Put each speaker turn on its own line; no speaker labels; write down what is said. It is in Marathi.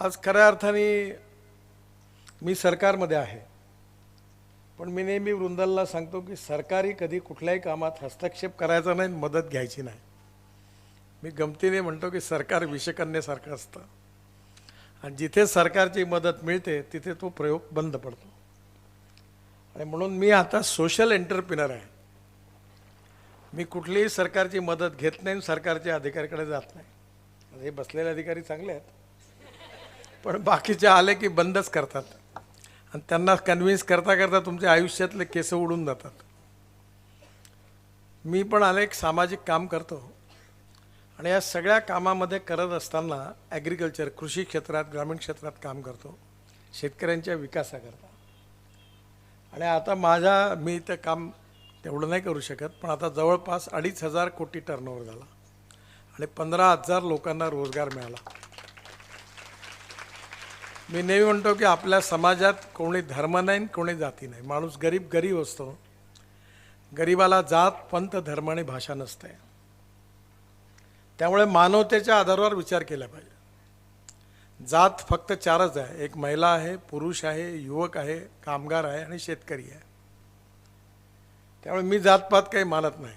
आज खऱ्या अर्थाने मी सरकारमध्ये आहे. पण मी नेहमी वृंदाला सांगतो की सरकारी कधी कुठल्याही कामात हस्तक्षेप करायचा नाही आणि मदत घ्यायची नाही. मी गमतीने म्हणतो की सरकार विषकन्यासारखं असतं. आणि जिथे सरकारची मदत मिळते तिथे तो प्रयोग बंद पडतो. आणि म्हणून मी आता सोशल एंटरप्रिनर आहे. मी कुठलीही सरकारची मदत घेत नाही आणि सरकारच्या अधिकाऱ्याकडे जात नाही. हे बसलेले अधिकारी चांगले आहेत. पण बाकीचे आले की बंदच करतात. आणि त्यांना कन्व्हिन्स करता करता तुमच्या आयुष्यातले केस उडून जातात. मी पण अनेक सामाजिक काम करतो. आणि या सगळ्या कामामध्ये करत असताना ॲग्रिकल्चर कृषी क्षेत्रात ग्रामीण क्षेत्रात काम करतो. शेतकऱ्यांच्या विकासाकरता. आणि आता माझ्या मी इथं काम तेवढं नाही करू शकत पण आता जवळपास अडीच हजार कोटी टर्नओव्हर झाला. आणि पंधरा हजार लोकांना रोजगार मिळाला. मी नेहमी म्हणतो की आपल्या समाजात कोणी धर्म नाही आणि कोणी जाती नाही. माणूस गरीब गरीब असतो. गरिबाला जात पंथ धर्म आणि भाषा नसते. त्यामुळे मानवतेच्या आधारावर विचार केला पाहिजे. जात फक्त चारच आहे. एक महिला आहे पुरुष आहे युवक आहे कामगार आहे आणि शेतकरी आहे. त्यामुळे मी जातपात काही मानत नाही.